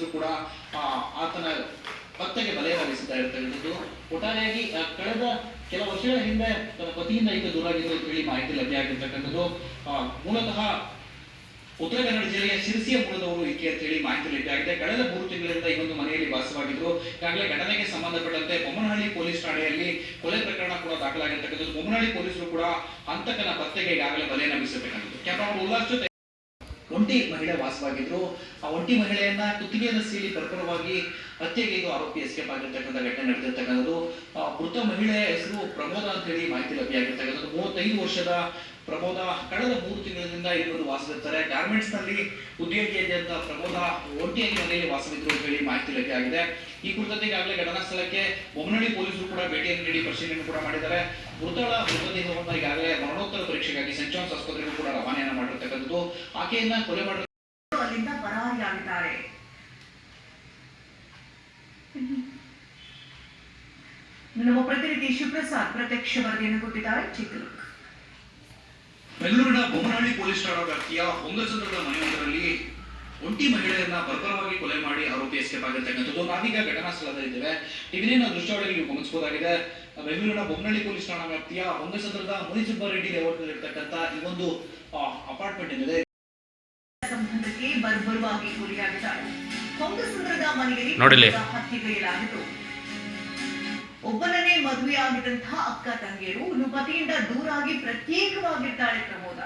ಪೊಲೀಸರು ಕೂಡ ಆತನ ಪತ್ತೆಗೆ ಬಲೆ ಹಾರಿಸುತ್ತಾ ಇರ್ತಕ್ಕಂಥದ್ದು ಒಟ್ಟಾರೆಯಾಗಿ ಕಳೆದ ಕೆಲ ವರ್ಷಗಳ ಹಿಂದೆ ತನ್ನ ಪತಿಯಿಂದ ಈಗ ದೂರಾಗಿದ್ದು ಹೇಳಿ ಮಾಹಿತಿ ಲಭ್ಯ ಆಗಿರ್ತಕ್ಕಂಥದ್ದು. ಮೂಲತಃ ಉತ್ತರ ಕನ್ನಡ ಜಿಲ್ಲೆಯ ಶಿರಸಿಯ ಮೂಲದವರು ಈಕೆ ಅಂತ ಹೇಳಿ ಮಾಹಿತಿ ಲಭ್ಯ ಆಗಿದೆ. ಕಳೆದ ಮೂರು ತಿಂಗಳಿಂದ ಈ ಮನೆಯಲ್ಲಿ ವಾಸವಾಗಿದ್ದರು ಈಗಾಗಲೇ ಘಟನೆಗೆ ಸಂಬಂಧಪಟ್ಟಂತೆ ಬೊಮ್ಮನಹಳ್ಳಿ ಪೊಲೀಸ್ ಠಾಣೆಯಲ್ಲಿ ಕೊಲೆ ಪ್ರಕರಣ ಕೂಡ ದಾಖಲಾಗಿರ್ತಕ್ಕಂಥದ್ದು. ಬೊಮ್ಮನಹಳ್ಳಿ ಪೊಲೀಸರು ಕೂಡ ಹಂತಕನ ಪತ್ತೆಗೆ ಈಗಾಗಲೇ ಬಲೆಯನ್ನು ಬೀಸಬೇಕಾಗಿತ್ತು ಕ್ಯಾಪ್ಟನ್ ಉಲ್ಲಾಸ್ ಜೊತೆ ಒಂಟಿ ಮಹಿಳೆ ವಾಸವಾಗಿದ್ರು. ಆ ಒಂಟಿ ಮಹಿಳೆಯನ್ನ ಕುತ್ತಿಗೆಯನ್ನು ಸೀಳಿ ಕರ್ಕರವಾಗಿ ಹತ್ಯೆಗೆ ಇದು ಆರೋಪಿ ಎಸ್ಕೇಪ್ ಆಗಿರ್ತಕ್ಕಂಥ ಘಟನೆ ನಡೆದಿರ್ತಕ್ಕಂಥದ್ದು. ಮೃತ ಮಹಿಳೆಯ ಹೆಸರು ಪ್ರಮೋದ ಅಂತ ಹೇಳಿ ಮಾಹಿತಿ ಲಭ್ಯ ಆಗಿರ್ತಕ್ಕಂಥದ್ದು. ಮೂವತ್ತೈದು ವರ್ಷದ ಪ್ರಮೋದ ಕಳೆದ ಮೂರು ತಿಂಗಳಿಂದ ಬಂದು ವಾಸವಿರ್ತಾರೆ. ಗಾರ್ಮೆಂಟ್ಸ್ನಲ್ಲಿ ಉದ್ಯೋಗಿಯಾದಂತಹ ಪ್ರಮೋದ ಒಂಟಿಯಾಗಿ ಮನೆಯಲ್ಲಿ ವಾಸವಿದ್ರು ಅಂತ ಹೇಳಿ ಮಾಹಿತಿ ಲಭ್ಯ ಆಗಿದೆ. ಈ ಕುರಿತಂತೆ ಈಗಾಗಲೇ ಘಟನಾ ಸ್ಥಳಕ್ಕೆ ಬೊಮ್ಮನಹಳ್ಳಿ ಪೊಲೀಸರು ಕೂಡ ಭೇಟಿಯನ್ನು ನೀಡಿ ಪರಿಶೀಲನೆ ಕೂಡ ಮಾಡಿದ್ದಾರೆ. ಮೃತಳ ಮೃತದೇಹವನ್ನು ಈಗಾಗಲೇ ಮರಣೋತ್ತರ ಪರೀಕ್ಷೆಗಾಗಿ ಸೆಂಟ್ ಜಾನ್ಸ್ ಮಾಡಿರ್ತಕ್ಕಂಥದ್ದು ಆಕೆಯನ್ನ ಕೊಲೆ ಮಾಡಿದ ಅಲ್ಲಿಂದ ಪರಾರಿಯಾಗಿದ್ದಾರೆ ನಮ್ಮ ಪ್ರತಿನಿಧಿ ಶಿವಪ್ರಸಾದ್ ಪ್ರತ್ಯಕ್ಷ ವರದಿಯನ್ನು ಕೊಟ್ಟಿದ್ದಾರೆ. ಚಿತ್ರದುರ್ಗ ಬೆಂಗಳೂರಿನ ಬೊಮ್ಮನಹಳ್ಳಿ ಪೊಲೀಸ್ ಠಾಣಾ ವ್ಯಾಪ್ತಿಯ ಹೊಂಗಸಂದ್ರದ ಮನೆಯೊಂದರಲ್ಲಿ ಒಂಟಿ ಮಹಿಳೆಯನ್ನ ಬರ್ಬರವಾಗಿ ಕೊಲೆ ಮಾಡಿ ಆರೋಪಿ ಎಸ್ಕೇಪ್ ಆಗಿರ್ತಕ್ಕಂಥದ್ದು. ನಾವೀಗ ಘಟನಾ ಸ್ಥಳದಲ್ಲಿದ್ದೇವೆ ಟಿವಿನ ದೃಶ್ಯಾವಳಿಗೆ ನೀವು ಗಮನಿಸಬಹುದಾಗಿದೆ ಬೆಂಗಳೂರಿನ ಬೊಮ್ಮನಹಳ್ಳಿ ಪೊಲೀಸ್ ಠಾಣಾ ವ್ಯಾಪ್ತಿಯ ಹೊಂಗಸಂದ್ರದ ಮುನಿಸುಬ್ಬರೆಡ್ಡಿ ಲೇಔಟ್ ಇರ್ತಕ್ಕಂಥ ಈ ಒಂದು ಅಪಾರ್ಟ್ಮೆಂಟ್ ಏನಿದೆ ಸಂಬಂಧಕ್ಕೆ ಬರ್ಬರವಾಗಿ ಗುರಿಯಾಗಿದ್ದಾರೆ ಹೊಂಗಸುಂದರದ ಮನೆಯಲ್ಲಿ ನೋಡಿಲ್ಲಿ. ಒಬ್ಬನೇ ಮದುವೆಯಾಗಿದ್ದಂತಹ ಅಕ್ಕ ತಂಗಿಯರು ಇನ್ನು ಪತಿಯಿಂದ ದೂರಾಗಿ ಪ್ರತ್ಯೇಕವಾಗಿರ್ತಾಳೆ ಪ್ರಮೋದ.